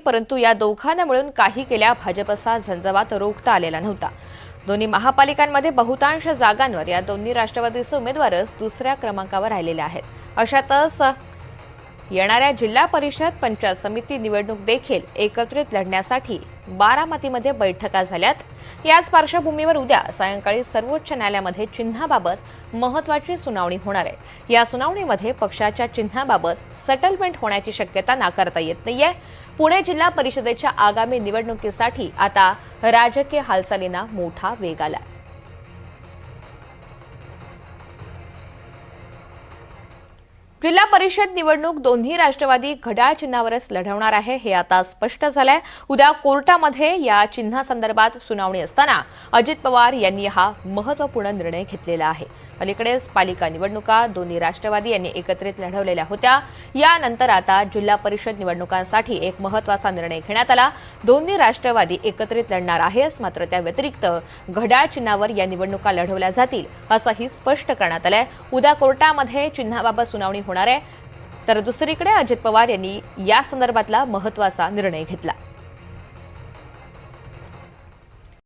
परंतु या दोघांना मिळून काही केल्या भाजपचा झंझावात रोखता आलेला नव्हता. दोन्ही महापालिकांमध्ये बहुतांश जागांवर या दोन्ही राष्ट्रवादीचे उमेदवारच दुसऱ्या क्रमांकावर राहिलेले आहेत. अशातच येणाऱ्या जिल्हा परिषद पंचायत समिती निवडणूक देखील एकत्रित लढण्यासाठी बारामतीमध्ये बैठका झाल्यात. याच पार्श्वभूमीवर उद्या सायंकाळी सर्वोच्च न्यायालयामध्ये चिन्हाबाबत महत्वाची सुनावणी होणार आहे. या सुनावणीमध्ये पक्षाच्या चिन्हाबाबत सेटलमेंट होण्याची शक्यता नाकारता येत नाहीये. पुणे जिल्हा परिषदेच्या आगामी निवडणुकीसाठी आता राजकीय हालचालींना मोठा वेग आला जिल्हा परिषद निवडणूक दोन्ही राष्ट्रवादी घड्याळ चिन्हावरच लढवणार आहे हे आता स्पष्ट झालंय. उद्या कोर्टामध्ये या चिन्हासंदर्भात सुनावणी असताना अजित पवार यांनी हा महत्त्वपूर्ण निर्णय घेतलेला आहे. अलीकडेच पालिका निवडणुका दोन्ही राष्ट्रवादी यांनी एकत्रित लढवलेल्या होत्या. यानंतर आता जिल्हा परिषद निवडणुकांसाठी एक महत्त्वाचा निर्णय घेण्यात आला. दोन्ही राष्ट्रवादी एकत्रित लढणार आहेच मात्र त्या व्यतिरिक्त घड्याळ चिन्हावर या निवडणुका लढवल्या जातील असंही स्पष्ट करण्यात आलंय. उद्या कोर्टामध्ये चिन्हाबाबत सुनावणी होणार आहे. तर दुसरीकडे अजित पवार यांनी या संदर्भातला महत्त्वाचा निर्णय घेतला.